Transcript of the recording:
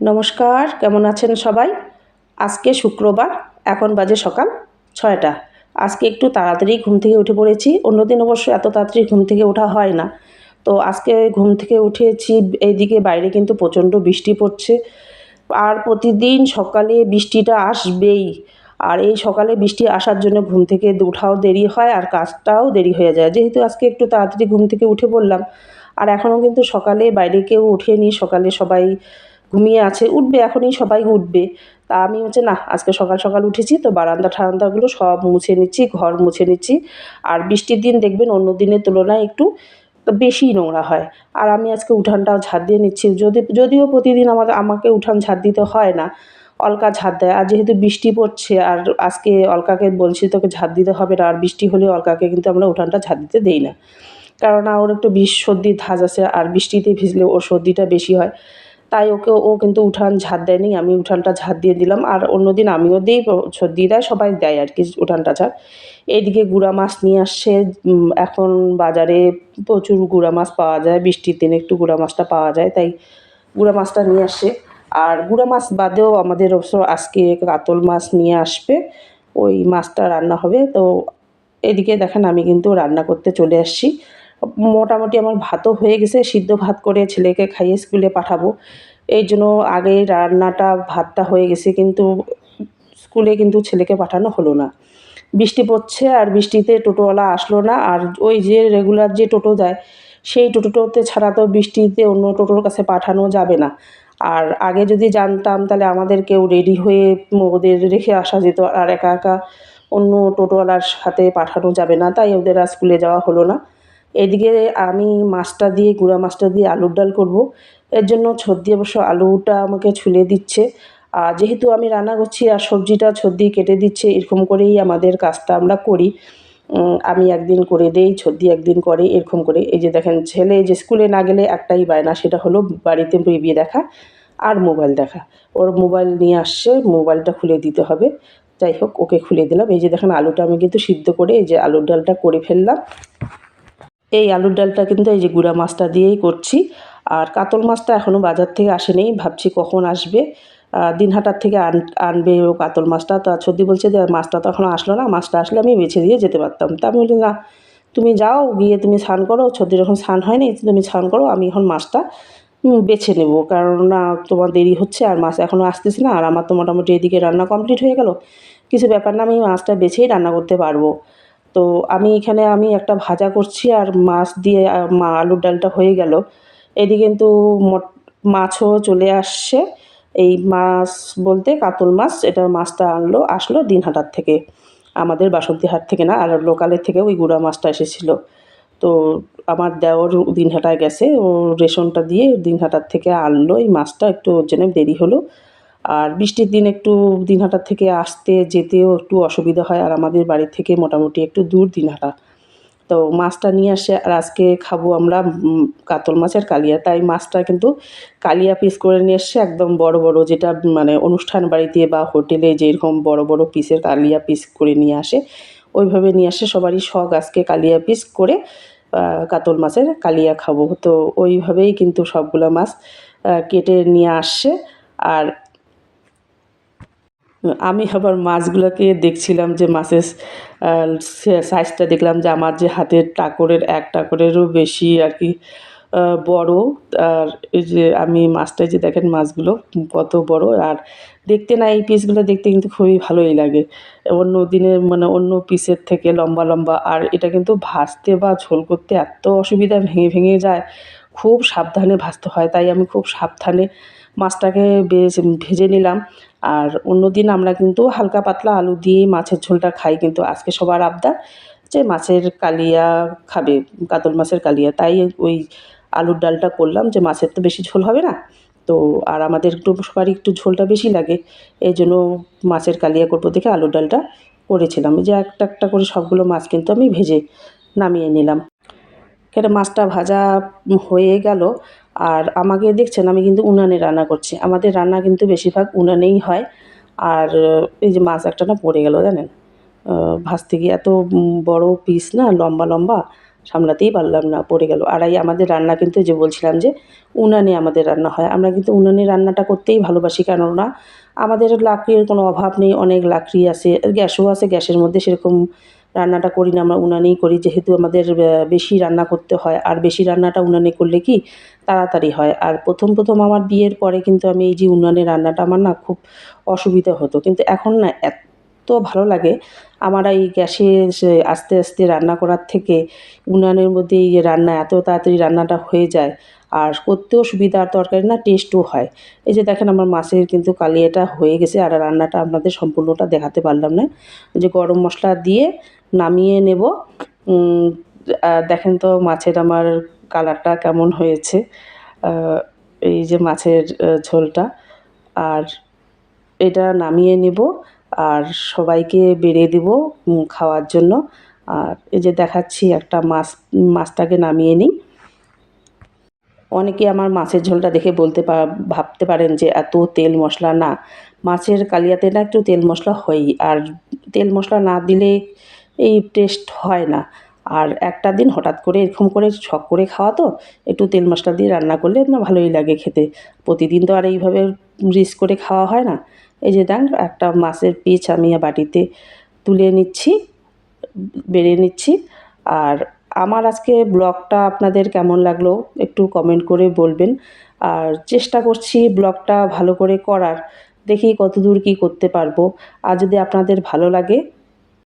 নমস্কার, কেমন আছেন সবাই? আজকে শুক্রবার, এখন বাজে সকাল ছয়টা। আজকে একটু তাড়াতাড়ি ঘুম থেকে উঠে পড়েছি। অন্যদিন অবশ্য এত তাড়াতাড়ি ঘুম থেকে ওঠা হয় না। তো আজকে ঘুম থেকে উঠেছি, এইদিকে বাইরে কিন্তু প্রচণ্ড বৃষ্টি পড়ছে। আর প্রতিদিন সকালে বৃষ্টিটা আসবেই। আর এই সকালে বৃষ্টি আসার জন্য ঘুম থেকে ওঠাও দেরি হয় আর কাজটাও দেরি হয়ে যায়। যেহেতু আজকে একটু তাড়াতাড়ি ঘুম থেকে উঠে পড়লাম, আর এখনও কিন্তু সকালে বাইরে কেউ উঠেনি সকালে সবাই ঘুমিয়ে আছে, উঠবে, এখনই সবাই উঠবে। তা আমি হচ্ছে না আজকে সকাল সকাল উঠেছি, তো বারান্দা ঠারান্দাগুলো সব মুছে নিচ্ছি, ঘর মুছে নিচ্ছি। আর বৃষ্টির দিন দেখবেন, অন্য দিনের তুলনায় একটু বেশি নোংরা হয়। আর আমি আজকে উঠানটাও ঝাড় দিয়ে নিচ্ছি। যদি, যদিও প্রতিদিন আমাদের আমাকে উঠান ঝাড় দিতে হয় না, অলকা ঝাড় দেয়। আর যেহেতু বৃষ্টি পড়ছে, আর আজকে অলকাকে বলছি, তোকে ঝাড় দিতে হবে না। আর বৃষ্টি হলে অলকাকে কিন্তু আমরা উঠানটা ঝাড় দিতে দেই না। কেননা ওর একটু বিষ সর্দির ধাজ আছে, আর বৃষ্টিতে ভিজলে ওর সর্দিটা বেশি হয়। তাই ওকে ও কিন্তু উঠান ঝাড় দেয়নি, আমি উঠানটা ঝাড় দিয়ে দিলাম। আর অন্যদিন আমিও দিই দিয়ে দেয় সবাই দেয় আর কি উঠানটা ঝাড় এইদিকে গুঁড়া মাছ নিয়ে আসছে এখন বাজারে প্রচুর গুঁড়া মাছ পাওয়া যায়, বৃষ্টির দিনে একটু গুঁড়া মাছটা পাওয়া যায়, তাই গুঁড়া মাছটা নিয়ে আসছে আর গুঁড়া মাছ বাদেও আমাদের অবশ্য আজকে কাতল মাছ নিয়ে আসবে, ওই মাছটা রান্না হবে। তো এদিকে দেখেন আমি কিন্তু রান্না করতে চলে আসছি। মোটামুটি আমার ভাতও হয়ে গেছে, সিদ্ধ ভাত করে ছেলেকে খাইয়ে স্কুলে পাঠাবো। এই জন্য আগে রান্নাটা, ভাতটা হয়ে গেছে, কিন্তু স্কুলে কিন্তু ছেলেকে পাঠানো হলো না। বৃষ্টি পড়ছে আর বৃষ্টিতে টোটোওয়ালা আসলো না, আর ওই যে রেগুলার যে টোটো দেয় সেই টোটোতে ছাড়া তো বৃষ্টিতে অন্য টোটোর কাছে পাঠানো যাবে না। আর আগে যদি জানতাম, তাহলে আমাদেরকেও রেডি হয়ে ওদের রেখে আসা যেত, আর একা একা অন্য টোটোওয়ালার সাথে পাঠানো যাবে না, তাই ওদের আর স্কুলে যাওয়া হলো না। এদিকে আমি মাছটা দিয়ে, গুঁড়া মাছটা দিয়ে আলুর ডাল করব। এর জন্য ছদ্দি অবশ্য আলুটা আমাকে ছুলে দিচ্ছে। আর যেহেতু আমি রান্না করছি আর সবজিটা ছদ্দি কেটে দিচ্ছে, এরকম করেই আমাদের কাজটা আমরা করি। আমি একদিন করে দেই ছদ্দি একদিন করে, এরকম করে। এই যে দেখেন, ছেলে যে স্কুলে না গেলে একটাই বায়না, সেটা হলো বাড়িতে বেরিয়ে দেখা আর মোবাইল দেখা। ওর মোবাইল নিয়ে আসছে, মোবাইলটা খুলে দিতে হবে। যাই হোক, ওকে খুলে দিলাম। এই যে দেখেন, আলুটা আমি কিন্তু সিদ্ধ করে, এই যে আলুর ডালটা করে ফেললাম। এই আলুর ডালটা কিন্তু এই যে গুঁড়া মাছটা দিয়েই করছি। আর কাতল মাছটা এখনও বাজার থেকে আসেনি, ভাবছি কখন আসবে। দিনহাটার থেকে আন, আনবে ও কাতল মাছটা। তা সর্দি বলছে যে মাছটা তো এখনও আসলো না, মাছটা আসলে আমি বেছে দিয়ে যেতে পারতাম। তা আমি বলি না, তুমি যাও, গিয়ে তুমি স্নান করো। সর্দি যখন স্নান হয়নি, তুমি স্নান করো, আমি এখন মাছটা বেছে নেব। না, তোমার দেরি হচ্ছে আর মাছ এখনও আসতেছে না। আর আমার তো মোটামুটি এদিকে রান্না কমপ্লিট হয়ে গেল। কিছু ব্যাপার না, আমি মাছটা বেছেই রান্না করতে পারব। তো আমি এখানে আমি একটা ভাজা করছি আর মাছ দিয়ে মা আলুর ডালটা হয়ে গেল। এদিকে কিন্তু মাছও চলে আসছে। এই মাছ বলতে কাতল মাছ, এটা মাছটা আনলো, আসলো দিনহাটার থেকে। আমাদের বাসন্তী হাট থেকে না, আর লোকালের থেকে ওই গুঁড়া মাছটা এসেছিল। তো আমার দেওর দিনহাটায় গেছে, ও রেশনটা দিয়ে দিনহাটার থেকে আনলো। এই মাছটা একটু ওর জন্য দেরি হলো আর বৃষ্টির দিন একটু দিনহাটার থেকে আসতে যেতেও একটু অসুবিধা হয়, আর আমাদের বাড়ি থেকে মোটামুটি একটু দূর দিনহাটা। তো মাছটা নিয়ে আসে, আর আজকে খাব আমরা কাতল মাছের কালিয়া। তাই মাছটা কিন্তু কালিয়া পিস করে নিয়ে এসছে, একদম বড় বড় যেটা মানে অনুষ্ঠান বাড়িতে বা হোটেলে যেরকম বড় বড় পিসের কালিয়া পিস করে নিয়ে আসে, ওইভাবে নিয়ে আসে। সবারই শখ আজকে কালিয়া পিস করে কাতল মাছের কালিয়া খাব। তো ওইভাবেই কিন্তু সবগুলো মাছ কেটে নিয়ে আসছে আর আমি আবার মাছগুলোকে দেখছিলাম যে মাছের সাইজটা দেখলাম যে আমার যে হাতের টাকরের এক টাকরেরও বেশি আর কি বড়। আর এই যে আমি মাছটা যে দেখেন মাছগুলো কত বড়। আর দেখতে না এই পিসগুলো দেখতে কিন্তু খুবই ভালোই লাগে। অন্য দিনের মানে অন্য পিসের থেকে লম্বা লম্বা। আর এটা কিন্তু ভাজতে বা ঝোল করতে এত অসুবিধা ভেঙে ভেঙে যায়। খুব সাবধানে ভাজতে হয়, তাই আমি খুব সাবধানে মাছটাকে বেশ ভেজে নিলাম। আর অন্য দিন আমরা কিন্তু হালকা পাতলা আলু দিয়ে মাছের ঝোলটা খাই, কিন্তু আজকে সবার আবদার যে মাছের কালিয়া খাবে, কাতল মাছের কালিয়া। তাই ওই আলুর ডালটা করলাম যে মাছের তো বেশি ঝোল হবে না, তো আর আমাদের একটু সবারই একটু ঝোলটা বেশি লাগে, এই জন্য মাছের কালিয়া করব দেখে আলুর ডালটা করেছিলাম। যে একটা একটা করে সবগুলো মাছ কিন্তু আমি ভেজে নামিয়ে নিলাম। কেন মাছটা ভাজা হয়ে গেল। আর আমাকে দেখছেন, আমি কিন্তু উনানে রান্না করছি। আমাদের রান্না কিন্তু বেশিরভাগ উনানেই হয়। আর এই যে মাছ একটা না পড়ে গেল জানেন? ভাজতে গিয়ে এত বড় পিস না, লম্বা লম্বা, সামলাতেই পারলাম না, পড়ে গেল। আর এই আমাদের রান্না কিন্তু যে বলছিলাম যে উনানে আমাদের রান্না হয়। আমরা কিন্তু উনানে রান্নাটা করতেই ভালোবাসি, কেননা আমাদের লাকড়ির কোনো অভাব নেই, অনেক লাকড়ি আছে, গ্যাসও আছে, গ্যাসের মধ্যে সেরকম রান্নাটা করি না, আমরা উনানেই করি। যেহেতু আমাদের বেশি রান্না করতে হয়, আর বেশি রান্নাটা উনানে করলে কি তাড়াতাড়ি হয়। আর প্রথম প্রথম আমার বিয়ের পরে কিন্তু আমি এই যে উনানে রান্নাটা আমার না খুব অসুবিধা হতো। কিন্তু এখন না এত ভালো লাগে, আমার এই গ্যাসে আস্তে আস্তে রান্না করার থেকে উনানের মধ্যে এই রান্না, এত তাড়াতাড়ি রান্নাটা হয়ে যায়। আর করতেও সুবিধা, আর তরকারি না টেস্টও হয়। এই যে দেখেন আমার মাছের কিন্তু কালিয়াটা হয়ে গেছে, আর রান্নাটা আপনাদের সম্পূর্ণটা দেখাতে পারলাম না। যে গরম মশলা দিয়ে নামিয়ে নেব। দেখেন তো মাছের আমার কালারটা কেমন হয়েছে। এই যে মাছের ঝোলটা। আর এটা নামিয়ে নেব, আর সবাইকে বেড়ে দেব খাওয়ার জন্য। আর এই যে দেখাচ্ছি একটা মাছ, মাছটাকে নামিয়ে নিই। অনেকে আমার মাছের ঝোলটা দেখে বলতে ভাবতে পারেন যে এত তেল মশলা, না। মাছের কালিয়াতে না একটু তেল মশলা হয়ই, আর তেল মশলা না দিলে এই টেস্ট হয় না। আর একটা দিন হঠাৎ করে এরকম করে শখ করে খাওয়া তো, একটু তেল মশলা দিয়ে রান্না করলে না ভালোই লাগে খেতে। প্রতিদিন তো আর এইভাবে রিস্ক করে খাওয়া হয় না। এই যে দেখ, একটা মাছের পিচ আমি বাটিতে তুলে নিচ্ছি, বেড়ে নিচ্ছি, আর আমার আজকে ব্লগটা আপনাদের কেমন লাগল একটু কমেন্ট করে বলবেন। আর চেষ্টা করছি ব্লগটা ভালো করে করার। দেখি কতদূর কি করতে পারব। আর যদি আপনাদের ভালো লাগে